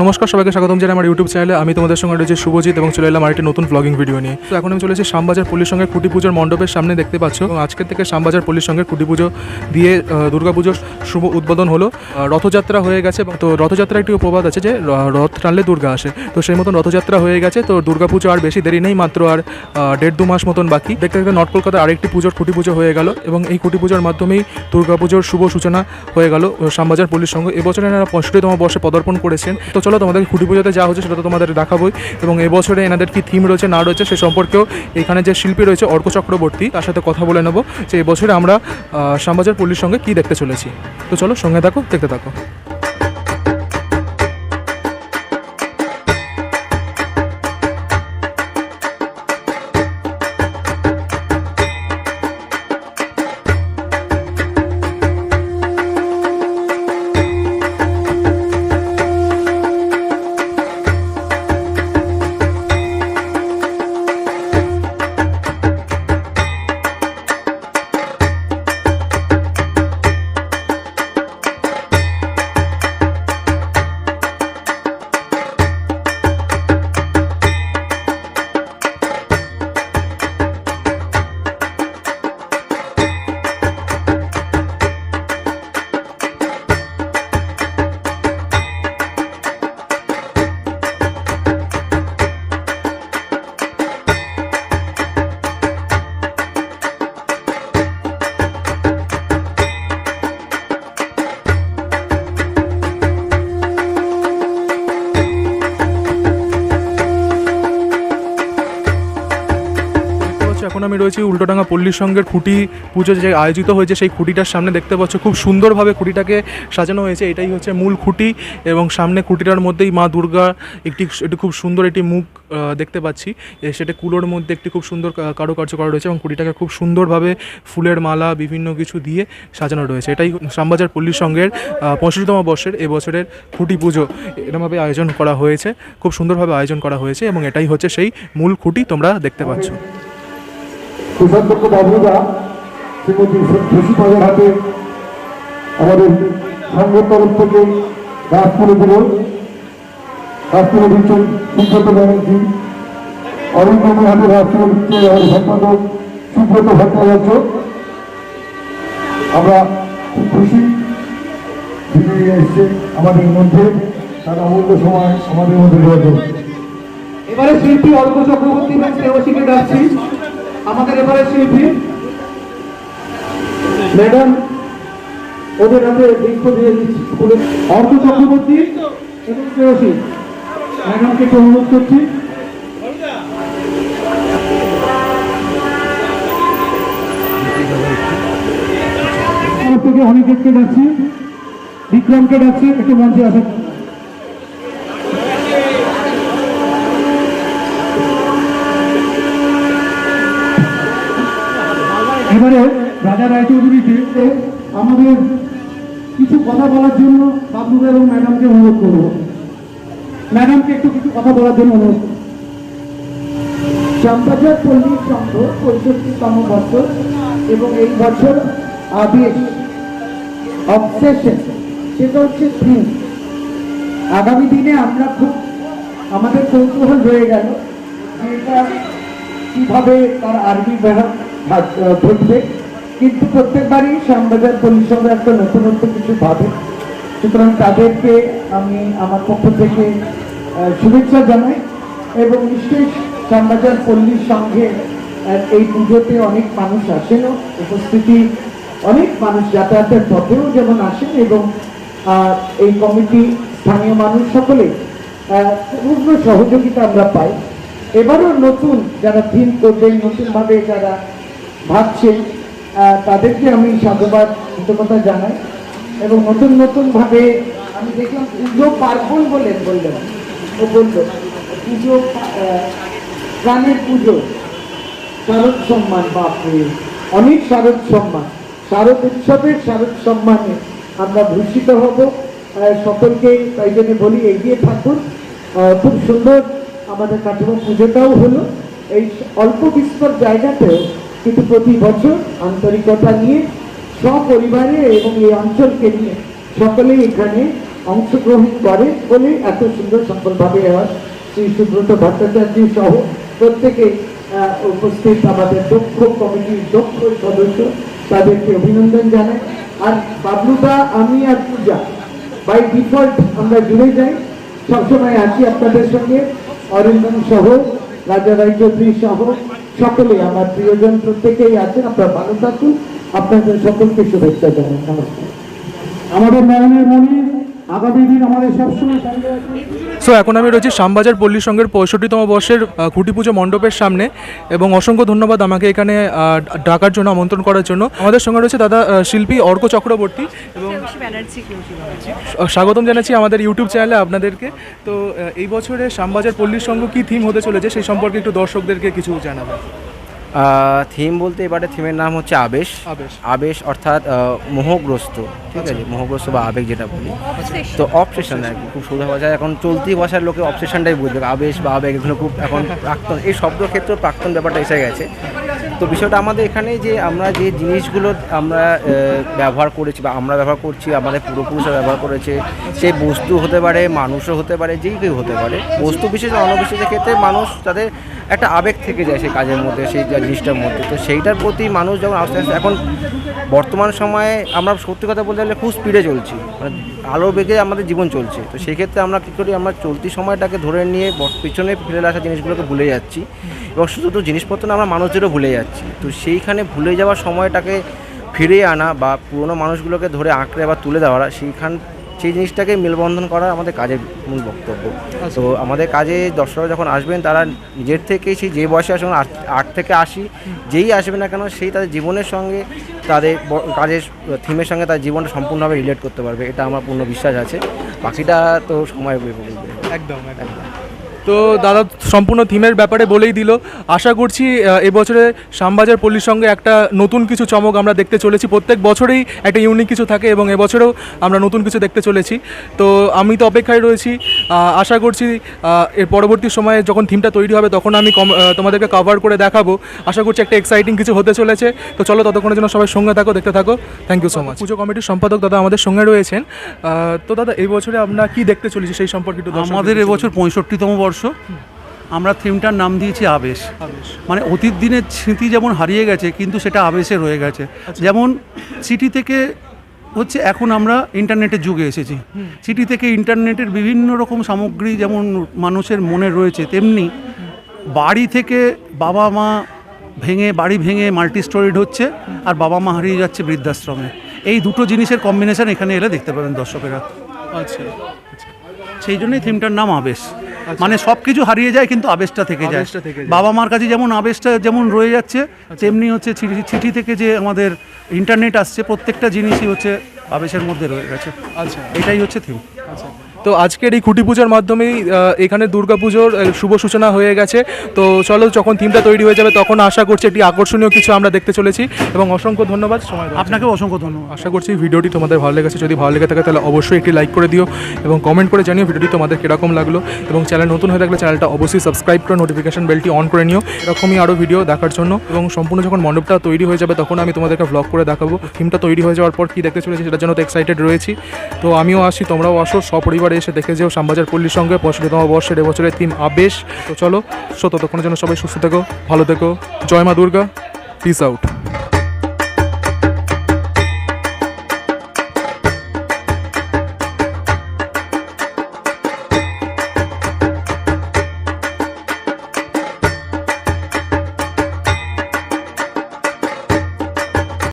নমস্কার, সবাইকে স্বাগতম জানাই আমার ইউটিউব চ্যানেলে আমি তোমাদের সঙ্গে রয়েছে শুভজিৎ এবং চলে এলাম আরেকটি নতুন ব্লগিং ভিডিও নিয়ে। তো এখন আমি চলেছি শ্যামবাজার পল্লীর সঙ্গে কুটি পুজোর মণ্ডপের সামনে, দেখতে পাচ্ছ। এবং আজকের থেকে শ্যামবাজার পল্লীর সঙ্গে খুঁটি পুজো দিয়ে দুর্গাপুজোর শুভ উদ্বোধন হলো। রথযাত্রা হয়ে গেছে তো রথযাত্রা একটি প্রবাদ আছে যে রথ টানলে দুর্গা আসে। তো সেই মতন রথযাত্রা হয়ে গেছে, তো দুর্গাপুজো আর বেশি দেরি নেই, মাত্র আর দেড় দু মাস মতন বাকি। দেখতে দেখতে নর্থ কলকাতার আরেকটি পুজোর খুঁটি পুজো হয়ে গেল এবং এই খুঁটি পুজোর মাধ্যমেই দুর্গাপুজোর শুভ সূচনা হয়ে গেল। শ্যামবাজার পল্লীর সঙ্গে। এবছর এনারা পঁয়ষট্টিতম বর্ষে পদার্পণ করেছেন। তো চলো তোমাদের খুঁটি পুজোতে যা হচ্ছে সেটা তো তোমাদের দেখাবোই। এবং এবছরে এনাদের কি থিম রয়েছে, না রয়েছে সে সম্পর্কেও এখানে যে শিল্পী রয়েছে অর্ক চক্রবর্তী, তার সাথে কথা বলে নেব যে এবছরে আমরা শ্যামবাজার পল্লীর সঙ্গে কি দেখতে চলেছি। তো চলো সঙ্গে থাকো, দেখতে থাকো। আমি রয়েছি উল্টোডাঙ্গা পল্লীর সঙ্গের খুঁটি পুজো যে আয়োজিত হয়েছে, সেই খুঁটিটার সামনে দেখতে পাচ্ছ, খুব সুন্দরভাবে খুঁটিটাকে সাজানো হয়েছে। এটাই হচ্ছে মূল খুঁটি এবং সামনে খুঁটিটার মধ্যেই মা দুর্গা একটি একটি খুব সুন্দর একটি মুখ দেখতে পাচ্ছি। সেটা কুলোর মধ্যে একটি খুব সুন্দর কারুকার্য করা রয়েছে এবং খুঁটিটাকে খুব সুন্দরভাবে ফুলের মালা, বিভিন্ন কিছু দিয়ে সাজানো রয়েছে। এটাই শ্যামবাজার পল্লীর সঙ্গের পঁয়ষট্টিতম বর্ষের এবছরের খুঁটি পুজো। এরমভাবে আয়োজন করা হয়েছে, খুব সুন্দরভাবে আয়োজন করা হয়েছে এবং এটাই হচ্ছে সেই মূল খুঁটি তোমরা দেখতে পাচ্ছ। সুশান্ত বাবুরা, শ্রীমতী শশী বাজার হাতে আমাদের সংঘের তরফ থেকে গাছ তুলে দিল গাছ তুলে দিচ্ছেন সুব্রত ব্যানার্জি অরণ্যমের হাতে গাছ তুলে দিচ্ছে আমাদের সম্পাদক সুব্রত ভট্টাচার্য। আমরা খুব খুশি এসছে আমাদের মধ্যে, তার অমূল্য সময় আমাদের মধ্যে রয়েছে এবারে শিল্পী অর্ক চক্রবর্তী এবং প্রেয়সীকে ডাকছি আমাদের এবারে শিল্পী, ম্যাডাম, ওদের হাতে বৃক্ষ দিয়ে দিচ্ছি অর্ক চক্রবর্তী এবং প্রেয়সী ম্যাডামকে একটু অনুরোধ করছি। থেকে অনিকেতকে ডাকছি। বিক্রমকে ডাকছি, একটু মঞ্চে আসেন। এবারে রাজা রায়চৌধুরীকে আমাদের কিছু কথা বলার জন্য বাবলু এবং ম্যাডামকে অনুরোধ করব। ম্যাডামকে একটু কিছু কথা বলার জন্য অনুরোধ। শ্যামবাজার পল্লী সংঘ পঁয়ষট্টিতম বছর এবং এই বছর আবেশ অবসেশন সেটা হচ্ছে থিম আগামী দিনে আমরা খুব, আমাদের কৌতূহল রয়ে গেল যে এটা কীভাবে তার আর্মি ব্যবহার ঘটবে কিন্তু প্রত্যেকবারই শ্যামবাজার সংঘ একটা নতুনত্ব কিছু ভাবে। সুতরাং তাদেরকে আমি আমার পক্ষ থেকে শুভেচ্ছা জানাই এবং নিশ্চয়ই শ্যামবাজার পল্লীর সঙ্গে এই পুজোতে অনেক মানুষ আসেনও উপস্থিতি অনেক মানুষ যাতায়াতের পথেও যেমন আসেন এবং এই কমিটি স্থানীয় মানুষ সকলে পূর্ণ সহযোগিতা আমরা পাই। এবারও নতুন, যারা থিম করবেন, নতুনভাবে যারা ভাবছেন তাদেরকে আমি সাধুবাদ, কৃতজ্ঞতা জানাই এবং নতুন নতুন ভাবে আমি দেখলাম পুজো পার্বণ বলেন বললেন। ও বলল, পুজো প্রাণের পুজো, শারদ সম্মান, বাপরে, অনেক শারদ সম্মান। শারদ উৎসবের শারদ সম্মানে আমরা ভূষিত হব। সকলকে তাই জন্য বলি, এগিয়ে থাকুন। খুব সুন্দর আমাদের কাঠামো পুজোটাও হলো। এই অল্প বিস্তর জায়গাতেও কিন্তু প্রতি বছর আন্তরিকতা নিয়ে সপরিবারে এবং এই অঞ্চলকে নিয়ে সকলেই এখানে অংশগ্রহণ করে বলে এত সুন্দর সফলভাবে হয় শ্রী সুব্রত ভট্টাচার্য সহ প্রত্যেকে উপস্থিত আমাদের দক্ষ কমিটির দক্ষ সদস্য, তাদেরকে অভিনন্দন জানাই। আর বাবলুদা, আমি আর পূজা বাই ডিফল্ট আমরা জুড়ে যাই। সবসময় আছি আপনাদের সঙ্গে। অরিন্দম সহ রাজা রায়চৌধুরী সহ সকলে আমার প্রিয়জন প্রত্যেকেই আছেন, আপনারা ভালো থাকুন। আপনাদের সকলকে শুভেচ্ছা জানাই। নমস্কার। আমাদের নয়নের মণি সঙ্গে সো এখন আমি রয়েছি শ্যামবাজার পল্লী সংঘের পঁয়ষট্টিতম বর্ষের খুঁটি পুজো মণ্ডপের সামনে এবং অসংখ্য ধন্যবাদ আমাকে এখানে ডাকার জন্য, আমন্ত্রণ করার জন্য। আমাদের সঙ্গে রয়েছে দাদা শিল্পী অর্ক চক্রবর্তী এবং স্বাগতম জানাচ্ছি আমাদের ইউটিউব চ্যানেলে আপনাদেরকে। তো এই বছরে শ্যামবাজার পল্লীর সংঘ কী থিম হতে চলেছে সেই সম্পর্কে একটু দর্শকদেরকে কিছু জানাবেন। থিম বলতে এবারে থিমের নাম হচ্ছে আবেশ। আবেশ। আবেশ অর্থাৎ মোহগ্রস্ত ঠিক আছে? মোহগ্রস্ত বা আবেগ যেটা বলি। তো অবসেশন আর কি খুব সোজা ভাষায়। এখন চলতি ভাষার লোকে অবসেশনটাই বুঝবে আবেশ বা আবেগ এগুলো খুব এখন প্রাক্তন। এই শব্দ ক্ষেত্রে প্রাক্তন ব্যাপারটা এসে গেছে। তো বিষয়টা আমাদের এখানে যে আমরা যে জিনিসগুলো আমরা ব্যবহার করেছি বা আমরা ব্যবহার করছি আমাদের পূর্বপুরুষরা ব্যবহার করেছে সেই বস্তু হতে পারে মানুষও হতে পারে যেই কেউ হতে পারে। বস্তু বিশেষ অনবিশেষের ক্ষেত্রে মানুষ তাদের একটা আবেগ থেকে যায় সেই কাজের মধ্যে, সেই জিনিসটার মধ্যে। তো সেইটার প্রতি মানুষ যখন আস্তে আস্তে এখন বর্তমান সময়ে আমরা সত্যি কথা বলতে গেলে খুব স্পিডে চলছি। মানে আলো বেগে আমাদের জীবন চলছে। তো সেই ক্ষেত্রে আমরা কী করি, আমরা চলতি সময়টাকে ধরে নিয়ে পিছনে ফেলে আসা জিনিসগুলোকে ভুলে যাচ্ছি এবং শুধু তো জিনিসপত্র আমরা মানুষদেরও ভুলে যাচ্ছি। তো সেইখানে ভুলে যাওয়ার সময়টাকে ফিরিয়ে আনা বা পুরোনো মানুষগুলোকে ধরে আঁকড়ে বা তুলে দেওয়া সেইখান সেই জিনিসটাকে মেলবন্ধন করা আমাদের কাজের মূল বক্তব্য। তো আমাদের কাজে দর্শকরা যখন আসবেন তারা নিজের থেকেই সেই যে বয়সে আসবেন আট আট থেকে আশি যেই আসবে না কেন সেই তাদের জীবনের সঙ্গে তাদের কাজের থিমের সঙ্গে তার জীবনটা সম্পূর্ণভাবে রিলেট করতে পারবে। এটা আমার পূর্ণ বিশ্বাস আছে। বাকিটা তো সময় একদম একদম। তো দাদা সম্পূর্ণ থিমের ব্যাপারে বলেই দিল। আশা করছি এবছরে শ্যামবাজার পল্লীর সঙ্গে একটা নতুন কিছু চমক আমরা দেখতে চলেছি। প্রত্যেক বছরেই একটা ইউনিক কিছু থাকে এবং এবছরেও আমরা নতুন কিছু দেখতে চলেছি। তো আমি তো অপেক্ষায় রয়েছি। আশা করছি এর পরবর্তী সময়ে যখন থিমটা তৈরি হবে তখন আমি কম- তোমাদেরকে কভার করে দেখাবো। আশা করছি একটা এক্সাইটিং কিছু হতে চলেছে। তো চলো ততক্ষণের জন্য সবাই সঙ্গে থাকো দেখতে থাকো। থ্যাংক ইউ সো মাচ পুজো কমিটির সম্পাদক দাদা আমাদের সঙ্গে রয়েছেন। তো দাদা এই বছরে আমরা কি দেখতে চলেছি সেই সম্পর্কে আমাদের এবছর পঁয়ষট্টিতম বর্ষ আমরা থিমটার নাম দিয়েছি আবেশ। মানে অতীত দিনের স্মৃতি যেমন হারিয়ে গেছে কিন্তু সেটা আবেশে রয়ে গেছে। যেমন সিটি থেকে হচ্ছে এখন আমরা ইন্টারনেটের যুগে এসেছি। সিটি থেকে ইন্টারনেটের বিভিন্ন রকম সামগ্রী যেমন মানুষের মনে রয়েছে তেমনি বাড়ি থেকে বাবা মা ভেঙে বাড়ি ভেঙে মাল্টি স্টোরিড হচ্ছে আর বাবা মা হারিয়ে যাচ্ছে বৃদ্ধাশ্রমে। এই দুটো জিনিসের কম্বিনেশন এখানে এলে দেখতে পাবেন দর্শকেরা। আচ্ছা। সেই জন্যই থিমটার নাম আবেশ। মানে সব কিছু হারিয়ে যায় কিন্তু আবেশটা থেকে যায়। বাবা মার কাছে যেমন আবেশটা যেমন রয়ে যাচ্ছে তেমনি হচ্ছে চিঠি থেকে যে আমাদের ইন্টারনেট আসছে প্রত্যেকটা জিনিসই হচ্ছে আবেশের মধ্যে রয়ে গেছে। আচ্ছা। এটাই হচ্ছে থিম তো আজকের এই খুঁটি পুজোর মাধ্যমেই এখানে দুর্গাপুজোর আহ, শুভ সূচনা হয়ে গেছে। তো চলো যখন থিমটা তৈরি হয়ে যাবে তখন আশা করছি একটি আকর্ষণীয় কিছু আমরা দেখতে চলেছি। এবং অসংখ্য ধন্যবাদ সময় আপনাকেও অসংখ্য ধন্যবাদ। আশা করছি ভিডিওটি তোমাদের ভালো লেগেছে। যদি ভালো লেগে থাকে তাহলে অবশ্যই একটি লাইক করে দিও এবং কমেন্ট করে জানিও ভিডিওটি তোমাদের কীরকম লাগল। এবং চ্যানেল নতুন হয়ে থাকলে চ্যানেলটা অবশ্যই সাবস্ক্রাইব করে নোটিফিকেশন বেলটি অন করে নিও। এরকমই আরও ভিডিও দেখার জন্য। এবং সম্পূর্ণ যখন মণ্ডপটা তৈরি হয়ে যাবে তখন আমি তোমাদেরকে ব্লগ করে দেখাবো। থিমটা তৈরি হয়ে যাওয়ার পর কী দেখতে চলেছি সেটার জন্য তো এক্সাইটেড রয়েছি। তো আমিও আসি তোমরাও আসো সপরিবারে এসে দেখে যেও শ্যামবাজার পল্লীর সঙ্গে পঁয়ষট্টিতম বর্ষের এবছরের থিম আবেশ। তো চলো সো ততক্ষণের জন্য সবাই সুস্থ থেকো, ভালো থেকো। জয় মা দুর্গা পিস আউট